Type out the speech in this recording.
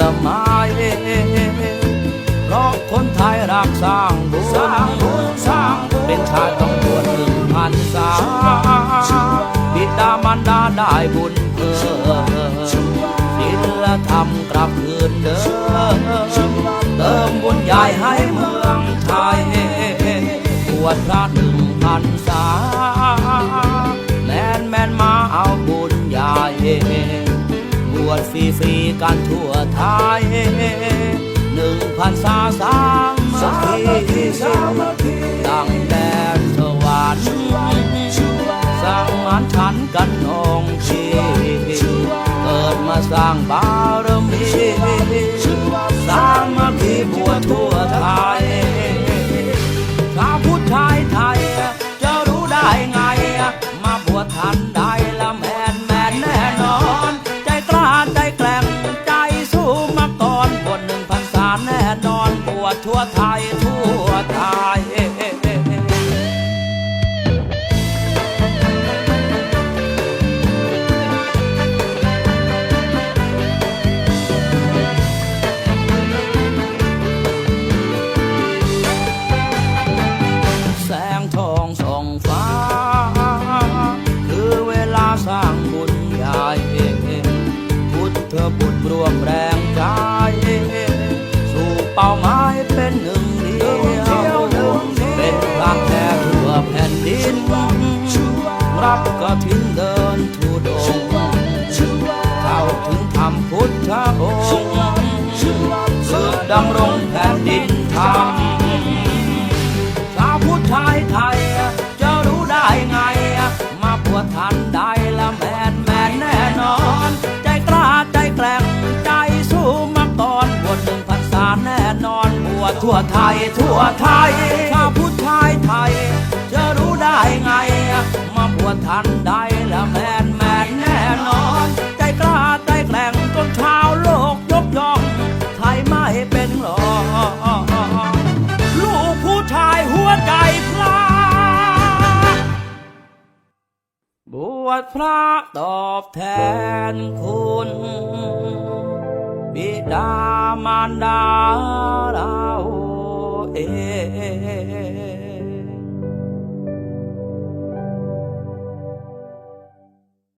ละไม้เพราะคนไทยรักสร้างบุญสร้างบุญสร้างเป็นชาติต้องบวชหนึ่งพันษาบิดามารดาได้บุญเพิ่มศีลธรรมกลับคืนเดิมเติมบุญใหญ่ให้เมืองไทยบวชพระหนึ่งพันษา ฟรีกันทั่วไทยหนึ่งพันสาสามสามัคคีตั้งแดนสวรรค์สร้างมันฉันกันนองชีเกิดมาสร้างบารมี วไทยทั่วไทยแสงทองส่องฟ้า คือเวลาสร้างบุญใหญ่พุทธบุตรรวมแรงใจ ป้าหมายเป็นหนึ่งเดียวเป็นรักแท้ทั่วแผ่นดิน รับกฐินเดินทุดงเข้าถึงธรรมพุทธอ ทั่วไทยทั่วไทยชาพุทธไทยไทย จะรู้ได้ไง มาบวชทันได้ละแมนแมนแน่นอน ใจกล้าใจแกร่งจนชาวโลกยกย่อง ไทยไม่เป็นหรอลูกผู้ชายหัวใจพลาบวชพระตอบแทนคุณ บิดามารดาเราเอง